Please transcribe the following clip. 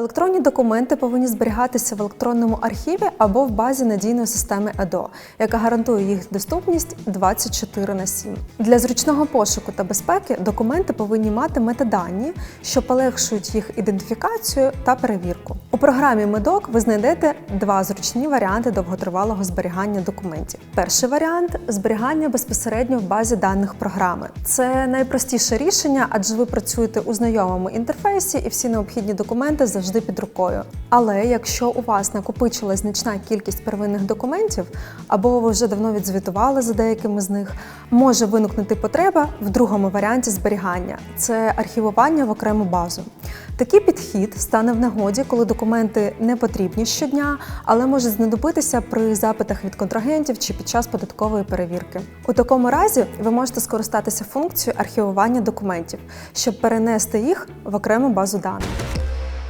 Електронні документи повинні зберігатися в електронному архіві або в базі надійної системи ЕДО, яка гарантує їх доступність 24 на 7. Для зручного пошуку та безпеки документи повинні мати метадані, що полегшують їх ідентифікацію та перевірку. Програмі Медок ви знайдете два зручні варіанти довготривалого зберігання документів. Перший варіант зберігання безпосередньо в базі даних програми. Це найпростіше рішення, адже ви працюєте у знайомому інтерфейсі і всі необхідні документи завжди під рукою. Але якщо у вас накопичилась значна кількість первинних документів, або ви вже давно відзвітували за деякими з них, може виникнути потреба в другому варіанті зберігання це архівування в окрему базу. Такий підхід стане в нагоді, коли документи не потрібні щодня, але можуть знадобитися при запитах від контрагентів чи під час податкової перевірки. У такому разі ви можете скористатися функцією архівування документів, щоб перенести їх в окрему базу даних.